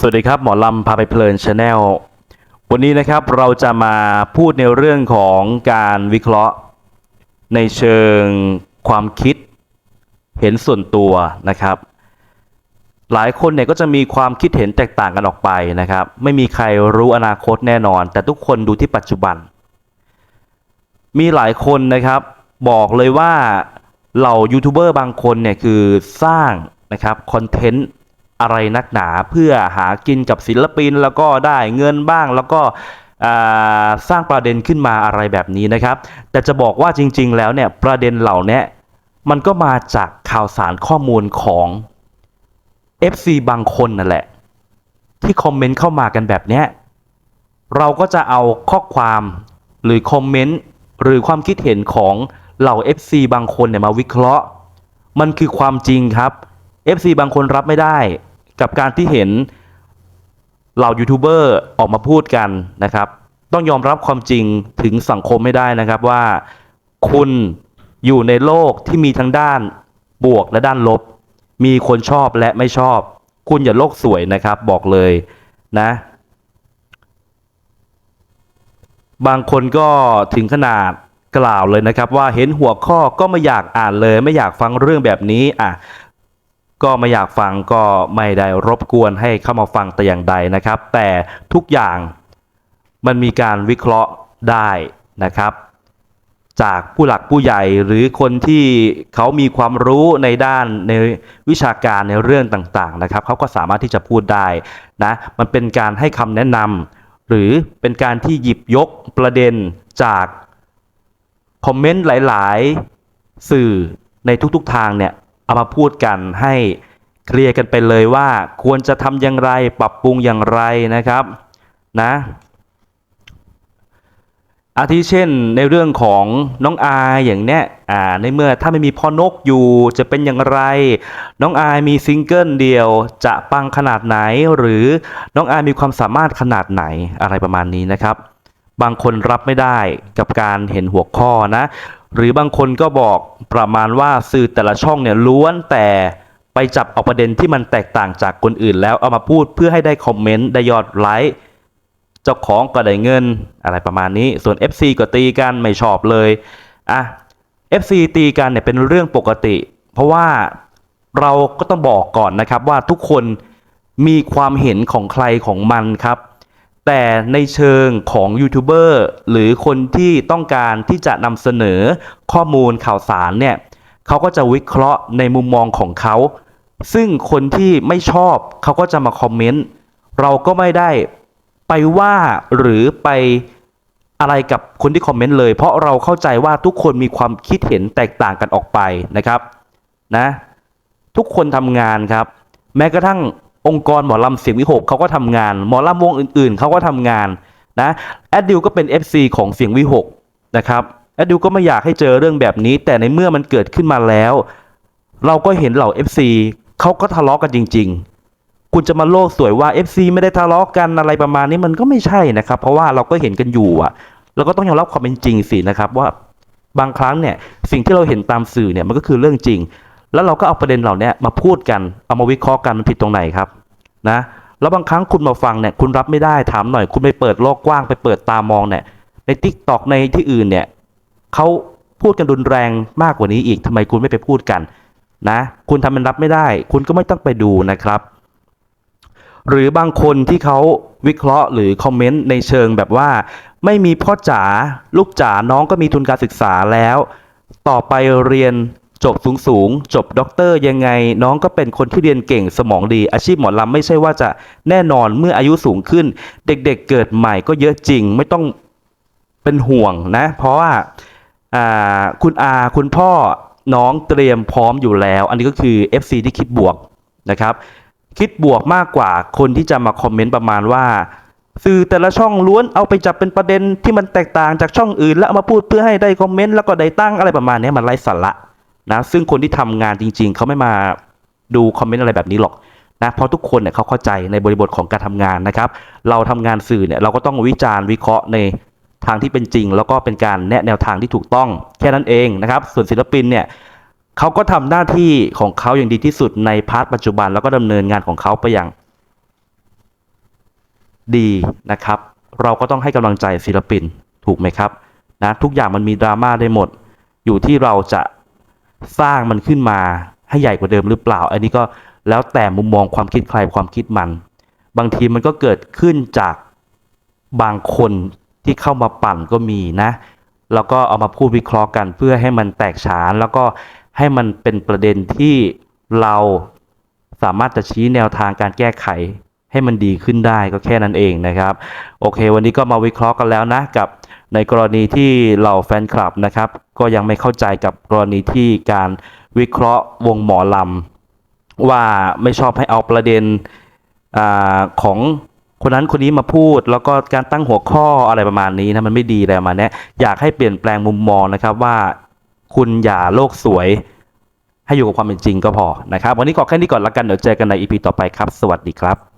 สวัสดีครับ หมอลำพาไปเพลินชาแนลวันนี้นะครับเราจะมาพูดในเรื่องของการวิเคราะห์ ในเชิงความคิด เห็นส่วนตัวนะครับ หลายคนเนี่ยก็จะมีความคิดเห็นแตกต่างกันออกไปนะครับ ไม่มีใครรู้อนาคตแน่นอน แต่ทุกคนดูที่ปัจจุบัน มีหลายคนนะครับ บอกเลยว่าเหล่ายูทูบเบอร์บางคนเนี่ยคือสร้างนะครับคอนเทนต์ อะไรนักหนาเพื่อหากินกับศิลปินแล้วก็ได้เงินบ้างแล้วก็สร้างประเด็นขึ้นมาอะไรแบบนี้นะครับ แต่จะบอกว่าจริง ๆ แล้วเนี่ยประเด็นเหล่านี้มันก็มาจากข่าวสารข้อมูลของ FC บางคนนั่นแหละ ที่คอมเมนต์เข้ามากันแบบเนี้ยเราก็จะเอาข้อความหรือคอมเมนต์หรือความคิดเห็นของเหล่า FC บางคนเนี่ยมาวิเคราะห์ มันคือความจริงครับ FC บางคนรับไม่ได้ กับการที่เห็นเหล่ายูทูบเบอร์ออกมาพูดกันนะครับ ต้องยอมรับความจริงถึงสังคมไม่ได้นะครับว่าคุณอยู่ในโลกที่มีทั้งด้านบวกและด้านลบ มีคนชอบและไม่ชอบ คุณอย่าโลกสวยนะครับบอกเลยนะ บางคนก็ถึงขนาดกล่าวเลยนะครับว่าเห็นหัวข้อก็ไม่อยากอ่านเลย ไม่อยากฟังเรื่องแบบนี้อะ ก็ไม่อยากฟังก็ไม่ได้รบกวนให้เข้ามาฟังแต่อย่างใดนะครับ แต่ทุกอย่างมันมีการวิเคราะห์ได้นะครับ จากผู้หลักผู้ใหญ่หรือคนที่เขามีความรู้ในด้านในวิชาการในเรื่องต่างๆนะครับเขาก็สามารถที่จะพูดได้นะมันเป็นการให้คำแนะนำหรือเป็นการที่หยิบยกประเด็นจากคอมเมนต์หลาย ๆ สื่อในทุกๆทางเนี่ย เอามาพูดกันให้เคลียร์กันไปเลยว่าควรจะทำอย่างไรปรับปรุงอย่างไรนะครับนะอาทิเช่นในเรื่องของน้องอายอย่างเนี้ยอ่าในเมื่อถ้าไม่มีพ่อนกอยู่จะเป็นอย่างไร น้องอายมีซิงเกิลเดียวจะปังขนาดไหน หรือน้องอายมีความสามารถขนาดไหนอะไรประมาณนี้นะครับ บางคนรับไม่ได้กับการเห็นหัวข้อนะหรือบางคนก็บอกประมาณว่าสื่อแต่ละช่องเนี่ยล้วนแต่ไปจับเอาประเด็นที่มันแตกต่างจากคนอื่น แล้วเอามาพูดเพื่อให้ได้คอมเมนต์ได้ยอดไลค์เจ้าของก็ได้เงินอะไรประมาณนี้ ส่วน FC ก็ตีกันไม่ชอบเลยอะ FC ตีกันเนี่ยเป็นเรื่องปกติ เพราะว่าเราก็ต้องบอกก่อนนะครับว่าทุกคนมีความเห็นของใครของมันครับ แต่ในเชิงของยูทูบเบอร์หรือคนที่ต้องการที่จะนำเสนอข้อมูลข่าวสารเนี่ยเขาก็จะวิเคราะห์ในมุมมองของเขา ซึ่งคนที่ไม่ชอบเขาก็จะมาคอมเมนต์เราก็ไม่ได้ไปว่าหรือไปอะไรกับคนที่คอมเมนต์เลย เพราะเราเข้าใจว่าทุกคนมีความคิดเห็นแตกต่างกันออกไปนะครับนะทุกคนทำงานครับ แม้กระทั่ง องค์กรหมอลำเสียงวิหกเขาก็ทำงาน หมอลำวงอื่นๆเขาก็ทำงานนะแอดดิวก็เป็น FC ของเสียงวิหกนะครับแอดดิวก็ไม่อยากให้เจอเรื่องแบบนี้ แต่ในเมื่อมันเกิดขึ้นมาแล้ว เราก็เห็นเหล่า FC เขาก็ทะเลาะกันจริง ๆ คุณจะมาโลกสวยว่า FC ไม่ได้ทะเลาะกันอะไรประมาณนี้มันก็ไม่ใช่นะครับ เพราะว่าเราก็เห็นกันอยู่อะเราก็ต้องยอมรับความเป็นจริงสินะครับว่าบางครั้งเนี่ยสิ่งที่เราเห็นตามสื่อเนี่ยมันก็คือเรื่องจริง แล้วเราก็เอาประเด็นเหล่านี้มาพูดกันเอามาวิเคราะห์กันมันผิดตรงไหนครับ นะแล้วบางครั้งคุณมาฟังเนี่ยคุณรับไม่ได้ถามหน่อย คุณไปเปิดโลกกว้างไปเปิดตามองเนี่ยในทิกตอกในที่อื่นเนี่ยเขาพูดกันรุนแรงมากกว่านี้อีกทำไมคุณไม่ไปพูดกันนะคุณทำมันรับไม่ได้ คุณก็ไม่ต้องไปดูนะครับ หรือบางคนที่เขาวิเคราะห์หรือคอมเมนต์ในเชิงแบบว่า ไม่มีพ่อจ๋าลูกจ๋าน้องก็มีทุนการศึกษาแล้ว ต่อไปเรียน จบสูงสูงๆจบด็อกเตอร์ยังไง น้องก็เป็นคนที่เรียนเก่งสมองดี อาชีพหมอลำไม่ใช่ว่าจะแน่นอนเมื่ออายุสูงขึ้น เด็กๆเกิดใหม่ก็เยอะจริง ไม่ต้องเป็นห่วงนะ เพราะว่าอ่าคุณอาคุณพ่อน้องเตรียมพร้อมอยู่แล้ว อันนี้ก็คือ FC ที่คิดบวกนะครับ คิดบวกมากกว่าคนที่จะมาคอมเมนต์ประมาณว่า สื่อแต่ละช่องล้วนเอาไปจับเป็นประเด็นที่มันแตกต่างจากช่องอื่น แล้วเอามาพูดเพื่อให้ได้คอมเมนต์แล้วก็ได้ตั้งอะไรประมาณนี้มันไร้สาระ นะซึ่งคนที่ทำงานจริง ๆ เขาไม่มาดูคอมเมนต์อะไรแบบนี้หรอกนะเพราะทุกคนเนี่ยเขาเข้าใจในบริบทของการทำงานนะครับ เราทำงานสื่อเนี่ยเราก็ต้องวิจารณ์วิเคราะห์ในทางที่เป็นจริง แล้วก็เป็นการแนะแนวทางที่ถูกต้องแค่นั้นเองนะครับ ส่วนศิลปินเนี่ยเขาก็ทำหน้าที่ของเขาอย่างดีที่สุดในพาร์ทปัจจุบัน แล้วก็ดำเนินงานของเขาไปอย่างดีนะครับ เราก็ต้องให้กำลังใจศิลปินถูกไหมครับนะทุกอย่างมันมีดราม่าได้หมด อยู่ที่เราจะ สร้างมันขึ้นมาให้ใหญ่กว่าเดิมหรือเปล่า อันนี้ก็แล้วแต่มุมมองความคิดใครความคิดมัน บางทีมันก็เกิดขึ้นจากบางคนที่เข้ามาปั่นก็มีนะ แล้วก็เอามาพูดวิเคราะห์กันเพื่อให้มันแตกฉาน แล้วก็ให้มันเป็นประเด็นที่เราสามารถจะชี้แนวทางการแก้ไข ให้มันดีขึ้นได้ก็แค่นั้นเองนะครับ โอเค วันนี้ก็มาวิเคราะห์กันแล้วนะกับในกรณีที่เหล่าแฟนคลับนะครับ ก็ยังไม่เข้าใจกับกรณีที่การวิเคราะห์วงหมอลำว่าไม่ชอบให้เอาประเด็นอของคนนั้นคนนี้มาพูด แล้วก็การตั้งหัวข้ออะไรประมาณนี้นะมันไม่ดีอะไรมาเนี้ยอยากให้เปลี่ยนแปลงมุมมองนะครับว่าคุณอย่าโลกสวย ให้อยู่กับความเป็นจริงก็พอนะครับ วันนี้ก็แค่นี้ก่อนละกันเดี๋ยวเจอกันในอีพีต่อไปครับ สวัสดีครับ